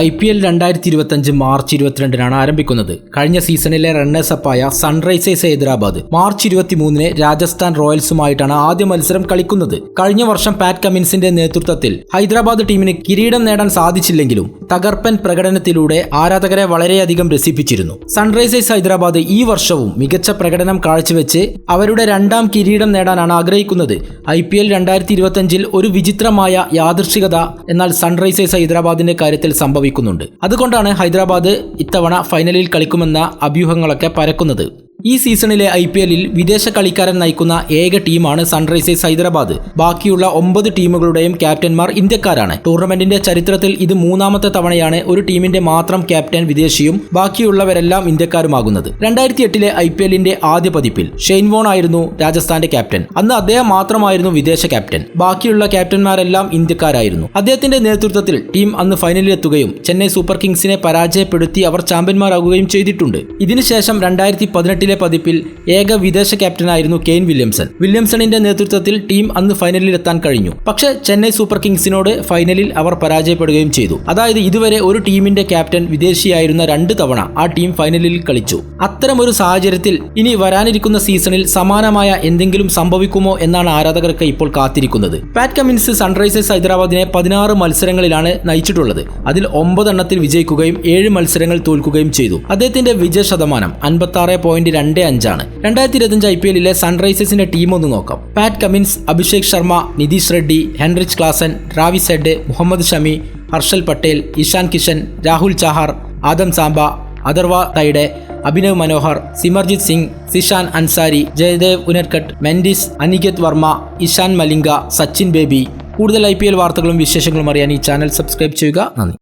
I P L രണ്ടായിരത്തി ഇരുപത്തഞ്ച് March ഇരുപത്തിരണ്ടിനാണ് ആരംഭിക്കുന്നത്. കഴിഞ്ഞ സീസണിലെ റണ്ണേഴ്സപ്പായ സൺറൈസേഴ്സ് ഹൈദരാബാദ് മാർച്ച് ഇരുപത്തിമൂന്നിന് രാജസ്ഥാൻ റോയൽസുമായിട്ടാണ് ആദ്യ മത്സരം കളിക്കുന്നത്. കഴിഞ്ഞ വർഷം പാറ്റ് കമിൻസിന്റെ നേതൃത്വത്തിൽ ഹൈദരാബാദ് ടീമിന് കിരീടം നേടാൻ സാധിച്ചില്ലെങ്കിലും തകർപ്പൻ പ്രകടനത്തിലൂടെ ആരാധകരെ വളരെയധികം രസിപ്പിച്ചിരുന്നു. സൺറൈസേഴ്സ് ഹൈദരാബാദ് ഈ വർഷവും മികച്ച പ്രകടനം കാഴ്ചവെച്ച് അവരുടെ രണ്ടാം കിരീടം നേടാനാണ് ആഗ്രഹിക്കുന്നത്. ഐ പി എൽ രണ്ടായിരത്തി ഒരു വിചിത്രമായ യാദൃശ്ചികത എന്നാൽ സൺറൈസേഴ്സ് ഹൈദരാബാദിന്റെ കാര്യത്തിൽ സംഭവിക്കുന്നുണ്ട്. അതുകൊണ്ടാണ് ഹൈദരാബാദ് ഇത്തവണ ഫൈനലിൽ കളിക്കുമെന്ന അഭ്യൂഹങ്ങളൊക്കെ പരക്കുന്നത്. ഈ സീസണിലെ ഐ പി എല്ലിൽ വിദേശ കളിക്കാരൻ നയിക്കുന്ന ഏക ടീമാണ് സൺറൈസേഴ്സ് ഹൈദരാബാദ്. ബാക്കിയുള്ള ഒമ്പത് ടീമുകളുടെയും ക്യാപ്റ്റന്മാർ ഇന്ത്യക്കാരാണ്. ടൂർണമെന്റിന്റെ ചരിത്രത്തിൽ ഇത് മൂന്നാമത്തെ തവണയാണ് ഒരു ടീമിന്റെ മാത്രം ക്യാപ്റ്റൻ വിദേശിയും ബാക്കിയുള്ളവരെല്ലാം ഇന്ത്യക്കാരുമാകുന്നത്. രണ്ടായിരത്തി എട്ടിലെ ഐ പി എല്ലിന്റെ ആദ്യ പതിപ്പിൽ ഷെയ്ൻ വോൺ ആയിരുന്നു രാജസ്ഥാന്റെ ക്യാപ്റ്റൻ. അന്ന് അദ്ദേഹം മാത്രമായിരുന്നു വിദേശ ക്യാപ്റ്റൻ. ബാക്കിയുള്ള ക്യാപ്റ്റന്മാരെല്ലാം ഇന്ത്യക്കാരായിരുന്നു. അദ്ദേഹത്തിന്റെ നേതൃത്വത്തിൽ ടീം അന്ന് ഫൈനലിലെത്തുകയും ചെന്നൈ സൂപ്പർ കിങ്സിനെ പരാജയപ്പെടുത്തി അവർ ചാമ്പ്യന്മാരാകുകയും ചെയ്തിട്ടുണ്ട്. ഇതിനുശേഷം രണ്ടായിരത്തി പതിനെട്ടിലെ പതിപ്പിൽ ഏക വിദേശ ക്യാപ്റ്റനായിരുന്നു കെയ്ൻ വില്യംസൺ. വില്യംസണിന്റെ നേതൃത്വത്തിൽ ടീം അന്ന് ഫൈനലിൽ എത്താൻ കഴിഞ്ഞു. പക്ഷേ ചെന്നൈ സൂപ്പർ കിങ്സിനോട് ഫൈനലിൽ അവർ പരാജയപ്പെടുകയും ചെയ്തു. അതായത് ഇതുവരെ ഒരു ടീമിന്റെ ക്യാപ്റ്റൻ വിദേശിയായിരുന്ന രണ്ട് തവണ ആ ടീം ഫൈനലിൽ കളിച്ചു. അത്തരമൊരു സാഹചര്യത്തിൽ ഇനി വരാനിരിക്കുന്ന സീസണിൽ സമാനമായ എന്തെങ്കിലും സംഭവിക്കുമോ എന്നാണ് ആരാധകർക്ക് ഇപ്പോൾ കാത്തിരിക്കുന്നത്. പാറ്റ് കമിൻസ് സൺറൈസേഴ്സ് ഹൈദരാബാദിനെ പതിനാറ് മത്സരങ്ങളിലാണ് നയിച്ചിട്ടുള്ളത്. അതിൽ ഒമ്പതെണ്ണത്തിൽ വിജയിക്കുകയും ഏഴ് മത്സരങ്ങൾ തോൽക്കുകയും ചെയ്തു. അദ്ദേഹത്തിന്റെ വിജയ ശതമാനം അൻപത്തി ആറ് പോയിന്റ് രണ്ട് അഞ്ചാണ്. രണ്ടായിരത്തി ഇരുപത്തഞ്ച് ഐ പി എല്ലിലെ സൺറൈസേഴ്സിന്റെ ടീം ഒന്ന് നോക്കാം. Pat Cummins Abhishek Sharma Nitish Reddy Heinrich Klaasen റാവി Z Mohammed Shami Harshal Patel Ishan Kishan Rahul Chahar Adam Zampa Atharva Taide Abhinav Manohar Simarjeet Singh Zeeshan Ansari Jaydev Unadkat Mendis Aniket Verma Eshan Malinga Sachin Baby. കൂടുതൽ ഐ വാർത്തകളും വിശേഷങ്ങളും അറിയാൻ ഈ ചാനൽ സബ്സ്ക്രൈബ് ചെയ്യുക. നന്ദി.